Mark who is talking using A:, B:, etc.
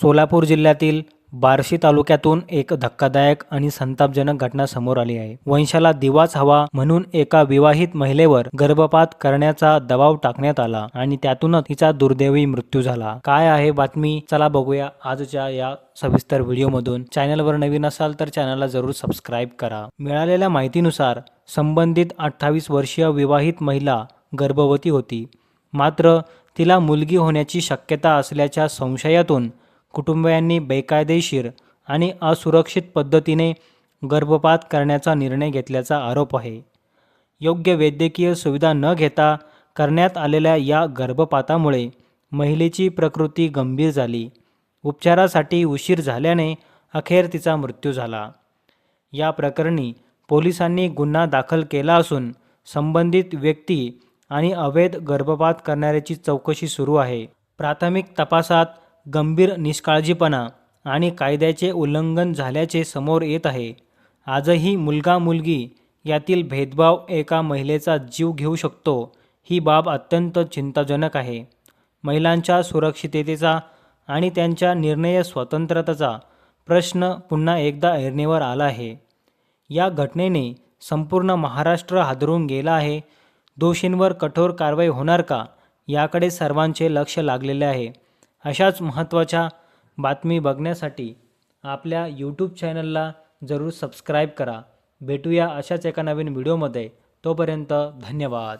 A: सोलापूर जिल्ह्यातील बार्शी तालुक्यातून एक धक्कादायक आणि संतापजनक घटना समोर आली आहे. वंशाला दिवाच हवा म्हणून एका विवाहित महिलेवर गर्भपात करण्याचा दबाव टाकण्यात आला आणि त्यातूनच तिचा दुर्दैवी मृत्यू झाला. काय आहे बातमी? चला बघूया आजच्या या सविस्तर व्हिडिओमधून. चॅनलवर नवीन असाल तर चॅनलला जरूर सबस्क्राईब करा. मिळालेल्या माहितीनुसार संबंधित अठ्ठावीस वर्षीय विवाहित महिला गर्भवती होती. मात्र तिला मुलगी होण्याची शक्यता असल्याच्या संशयातून कुटुंबियांनी बेकायदेशीर आणि असुरक्षित पद्धतीने गर्भपात करण्याचा निर्णय घेतल्याचा आरोप आहे. योग्य वैद्यकीय सुविधा न घेता करण्यात आलेल्या या गर्भपातामुळे महिलेची प्रकृती गंभीर झाली. उपचारासाठी उशीर झाल्याने अखेर तिचा मृत्यू झाला. या प्रकरणी पोलिसांनी गुन्हा दाखल केला असून संबंधित व्यक्ती आणि अवैध गर्भपात करणाऱ्याची चौकशी सुरू आहे. प्राथमिक तपासात गंभीर निष्काळजीपणा आणि कायद्याचे उल्लंघन झाल्याचे समोर येत आहे. आजही मुलगा मुलगी यातील भेदभाव एका महिलेचा जीव घेऊ शकतो ही बाब अत्यंत चिंताजनक आहे. महिलांच्या सुरक्षिततेचा आणि त्यांच्या निर्णय स्वतंत्रतेचा प्रश्न पुन्हा एकदा ऐरणीवर आला आहे. या घटनेने संपूर्ण महाराष्ट्र हादरून गेला आहे. दोषींवर कठोर कारवाई होणार का याकडे सर्वांचे लक्ष लागलेले आहे. अशाच महत्त्वाच्या बातमी बघण्यासाठी आपल्या यूट्यूब चॅनलला जरूर सबस्क्राईब करा. भेटूया अशाच एका नवीन व्हिडिओमध्ये तोपर्यंत धन्यवाद.